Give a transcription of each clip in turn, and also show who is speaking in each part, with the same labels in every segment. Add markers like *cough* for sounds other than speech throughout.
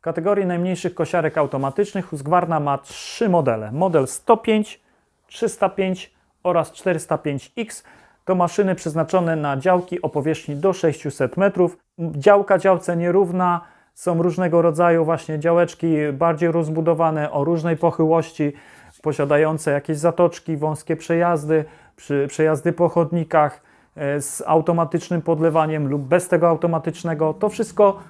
Speaker 1: W kategorii najmniejszych kosiarek automatycznych Husqvarna ma trzy modele. Model 105, 305 oraz 405X to maszyny przeznaczone na działki o powierzchni do 600 metrów. Działka działce nierówna, są różnego rodzaju właśnie działeczki bardziej rozbudowane o różnej pochyłości, posiadające jakieś zatoczki, wąskie przejazdy, przejazdy po chodnikach e, z automatycznym podlewaniem lub bez tego automatycznego. To wszystko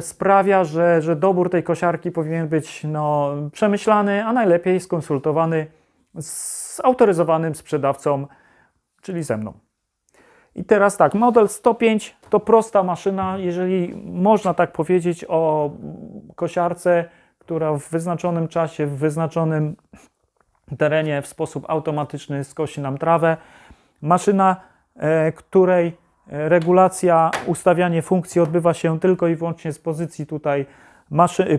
Speaker 1: sprawia, że, że dobór tej kosiarki powinien być no, przemyślany, a najlepiej skonsultowany z autoryzowanym sprzedawcą, czyli ze mną. I teraz tak, model 105 to prosta maszyna, jeżeli można tak powiedzieć o kosiarce, która w wyznaczonym czasie, w wyznaczonym terenie w sposób automatyczny skosi nam trawę. Maszyna, e, której regulacja, ustawianie funkcji odbywa się tylko i wyłącznie z pozycji tutaj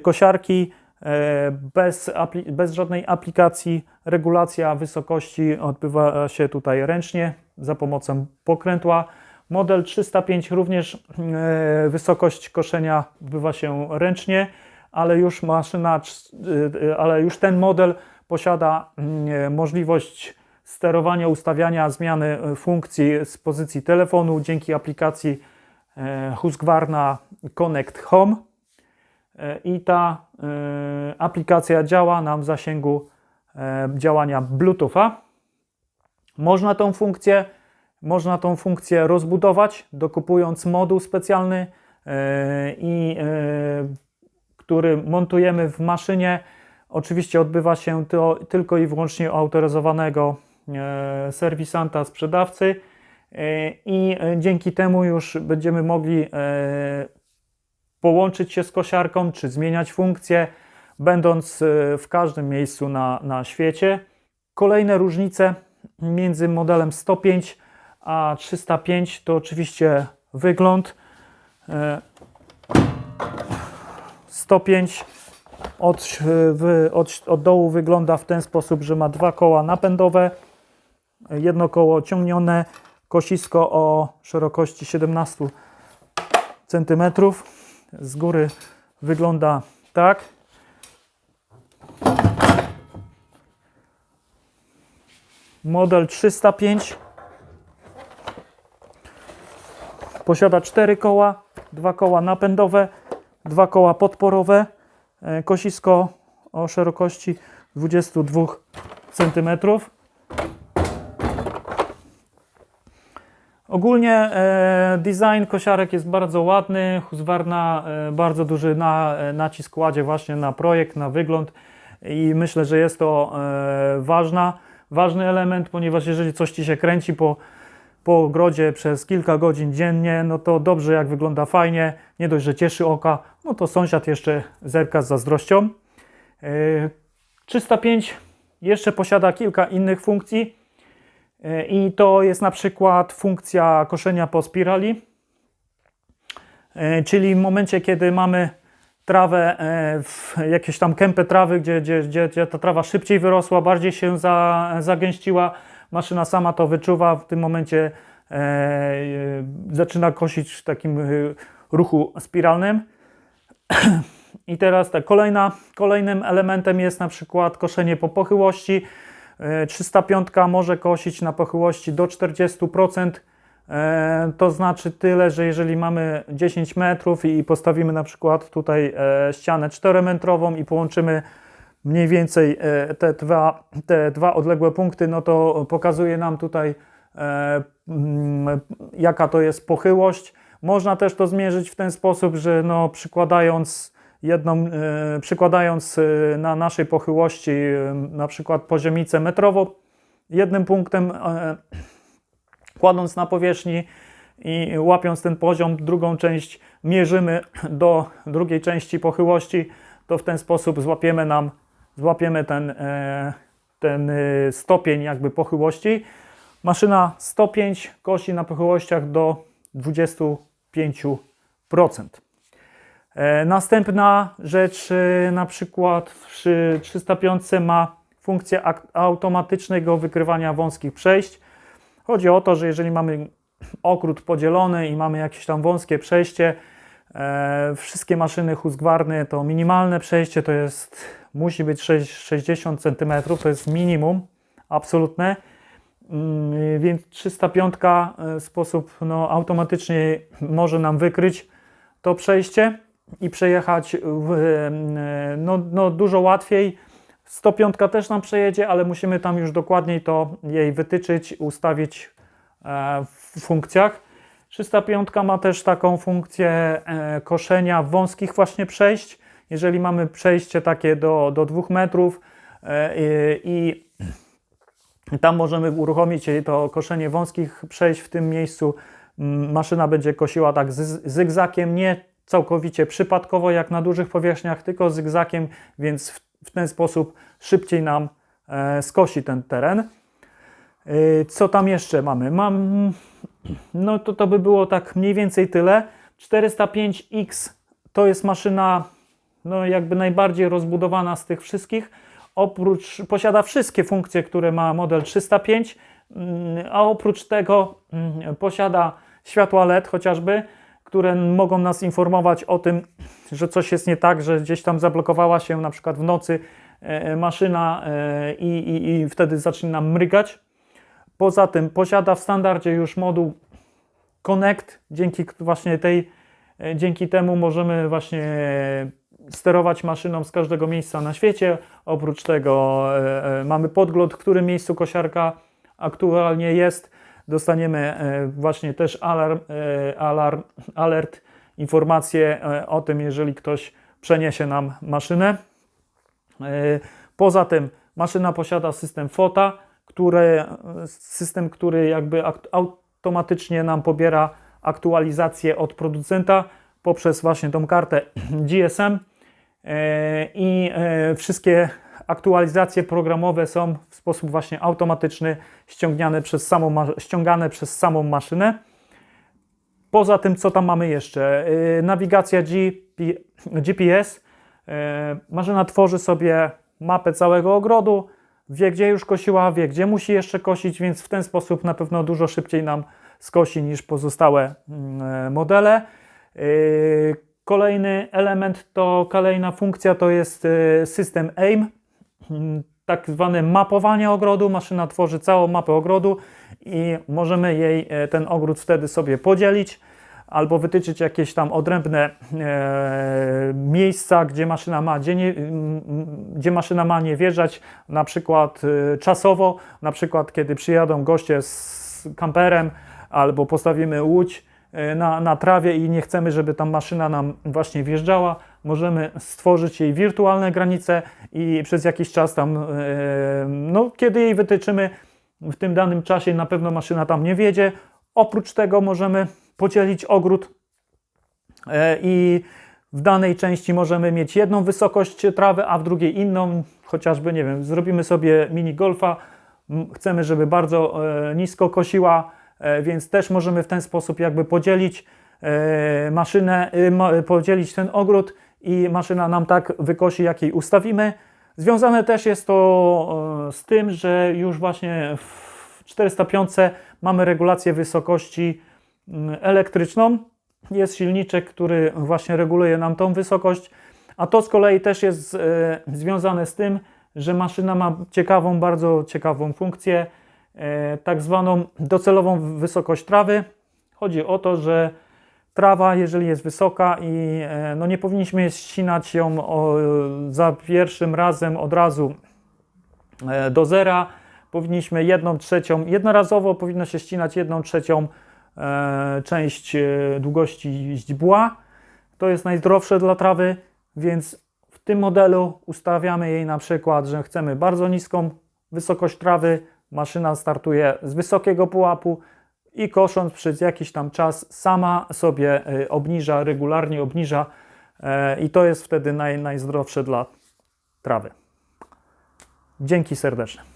Speaker 1: kosiarki, e, bez, bez żadnej aplikacji. Regulacja wysokości odbywa się tutaj ręcznie za pomocą pokrętła. Model 305 również e, wysokość koszenia odbywa się ręcznie, ale już maszyna, e, ale już ten model posiada mm, możliwość sterowania, ustawiania, zmiany e, funkcji z pozycji telefonu dzięki aplikacji e, Husqvarna Connect Home. E, I ta aplikacja działa nam w zasięgu działania Bluetootha. Można tą funkcję, można tą funkcję rozbudować, dokupując moduł specjalny, i, który montujemy w maszynie. Oczywiście odbywa się to tylko i wyłącznie u autoryzowanego serwisanta, sprzedawcy e, i e, dzięki temu już będziemy mogli e, połączyć się z kosiarką, czy zmieniać funkcje, będąc e, w każdym miejscu na, na świecie. Kolejne różnice między modelem 105 a 305 to oczywiście wygląd. E, 105 od, od, od dołu wygląda w ten sposób, że ma dwa koła napędowe, jedno koło ciągnione, kosisko o szerokości 17 cm. Z góry wygląda tak. Model 305 posiada cztery koła, dwa koła napędowe, dwa koła podporowe, e, kosisko o szerokości 22 cm. Ogólnie e, design kosiarek jest bardzo ładny. Husqvarna e, bardzo duży na, e, nacisk kładzie właśnie na projekt, na wygląd i myślę, że jest to ważna, ważny element, ponieważ jeżeli coś Ci się kręci po, po ogrodzie przez kilka godzin dziennie, no to dobrze jak wygląda fajnie, nie dość, że cieszy oka, no to sąsiad jeszcze zerka z zazdrością. E, 305 jeszcze posiada kilka innych funkcji. I to jest na przykład funkcja koszenia po spirali, E, czyli w momencie, kiedy mamy trawę, e, w jakieś tam kępę trawy, gdzie, gdzie, gdzie, ta trawa szybciej wyrosła, bardziej się za, zagęściła, maszyna sama to wyczuwa, w tym momencie e, e, zaczyna kosić w takim ruchu spiralnym. *clears throat* I teraz tak, kolejna, kolejnym elementem jest na przykład koszenie po pochyłości. E, 305 może kosić na pochyłości do 40%. E, To znaczy tyle, że jeżeli mamy 10 metrów i postawimy na przykład tutaj e, ścianę 4-metrową i połączymy mniej więcej e, te dwa, te dwa odległe punkty, no to pokazuje nam tutaj e, mm, jaka to jest pochyłość. Można też to zmierzyć w ten sposób, że no, przykładając jedną, e, przykładając e, na naszej pochyłości e, na przykład poziomicę metrową, jednym punktem kładąc na powierzchni i łapiąc ten poziom, drugą część mierzymy do drugiej części pochyłości, to w ten sposób złapiemy nam, złapiemy ten, ten stopień jakby pochyłości. Maszyna 105 kosi na pochyłościach do 25%. E, Następna rzecz, e, na przykład przy 305 ma funkcję automatycznego wykrywania wąskich przejść. Chodzi o to, że jeżeli mamy okrót podzielony i mamy jakieś tam wąskie przejście, E, wszystkie maszyny Husqvarny to minimalne przejście to jest, musi być 6, 60 cm, to jest minimum absolutne. Mm, Więc 305 e, w sposób no, automatycznie może nam wykryć to przejście i przejechać w, e, no, no, dużo łatwiej. 105 też nam przejedzie, ale musimy tam już dokładniej to jej wytyczyć, ustawić e, w funkcjach. 305 ma też taką funkcję e, koszenia wąskich właśnie przejść. Jeżeli mamy przejście takie do, do 2 metrów i, tam możemy uruchomić to koszenie wąskich przejść w tym miejscu. Maszyna będzie kosiła tak zygzakiem, nie całkowicie przypadkowo jak na dużych powierzchniach, tylko zygzakiem, więc w, w ten sposób szybciej nam e, skosi ten teren. E, Co tam jeszcze mamy? Mam, no to to by było tak mniej więcej tyle. 405X to jest maszyna no jakby najbardziej rozbudowana z tych wszystkich. Oprócz, posiada wszystkie funkcje, które ma model 305, mm, a oprócz tego mm, posiada światła LED chociażby, które mogą nas informować o tym, że coś jest nie tak, że gdzieś tam zablokowała się na przykład w nocy e, maszyna e, i, i, i wtedy zaczyna mrygać. Poza tym posiada w standardzie już moduł Connect, dzięki właśnie tej, e, dzięki temu możemy właśnie sterować maszyną z każdego miejsca na świecie. Oprócz tego e, e, mamy podgląd, w którym miejscu kosiarka aktualnie jest. Dostaniemy e, właśnie też alarm, e, alarm, alert, informację e, o tym, jeżeli ktoś przeniesie nam maszynę. Poza tym maszyna posiada system FOTA, który, system, który jakby ak- automatycznie nam pobiera aktualizację od producenta poprzez właśnie tą kartę *clears throat* GSM i wszystkie aktualizacje programowe są w sposób właśnie automatyczny ściągane przez samą, ściągane przez samą maszynę. Poza tym, co tam mamy jeszcze? Yy, Nawigacja GP, GPS. Yy, Maszyna tworzy sobie mapę całego ogrodu, wie gdzie już kosiła, wie gdzie musi jeszcze kosić, więc w ten sposób na pewno dużo szybciej nam skosi niż pozostałe mm, modele. Yy, Kolejny element to kolejna funkcja to jest yy, system AIM, tak zwane mapowanie ogrodu. Maszyna tworzy całą mapę ogrodu i możemy jej e, ten ogród wtedy sobie podzielić albo wytyczyć jakieś tam odrębne e, miejsca, gdzie maszyna ma, gdzie, nie, gdzie maszyna ma nie wjeżdżać, na przykład e, czasowo, na przykład kiedy przyjadą goście z kamperem albo postawimy łódź e, na, na trawie i nie chcemy, żeby tam maszyna nam właśnie wjeżdżała, możemy stworzyć jej wirtualne granice i przez jakiś czas tam, e, no kiedy jej wytyczymy, w tym danym czasie na pewno maszyna tam nie wjedzie. Oprócz tego możemy podzielić ogród e, i w danej części możemy mieć jedną wysokość trawy, a w drugiej inną. Chociażby, nie wiem, zrobimy sobie mini golfa, chcemy, żeby bardzo e, nisko kosiła, więc też możemy w ten sposób jakby podzielić maszynę, ma, podzielić ten ogród i maszyna nam tak wykosi, jak jej ustawimy. Związane też jest to e, z tym, że już właśnie w 405 mamy regulację wysokości mm, elektryczną. Jest silniczek, który właśnie reguluje nam tą wysokość, a to z kolei też jest e, związane z tym, że maszyna ma ciekawą, bardzo ciekawą funkcję, e, tak zwaną docelową wysokość trawy. Chodzi o to, że trawa, jeżeli jest wysoka i e, no nie powinniśmy ścinać ją o, za pierwszym razem od razu e, do zera. Powinniśmy jedną trzecią, jednorazowo powinno się ścinać jedną trzecią e, część długości źdźbła. To jest najzdrowsze dla trawy, więc w tym modelu ustawiamy jej na przykład, że chcemy bardzo niską wysokość trawy. Maszyna startuje z wysokiego pułapu i kosząc przez jakiś tam czas sama sobie e, obniża, regularnie obniża e, i to jest wtedy naj, najzdrowsze dla trawy. Dzięki serdeczne.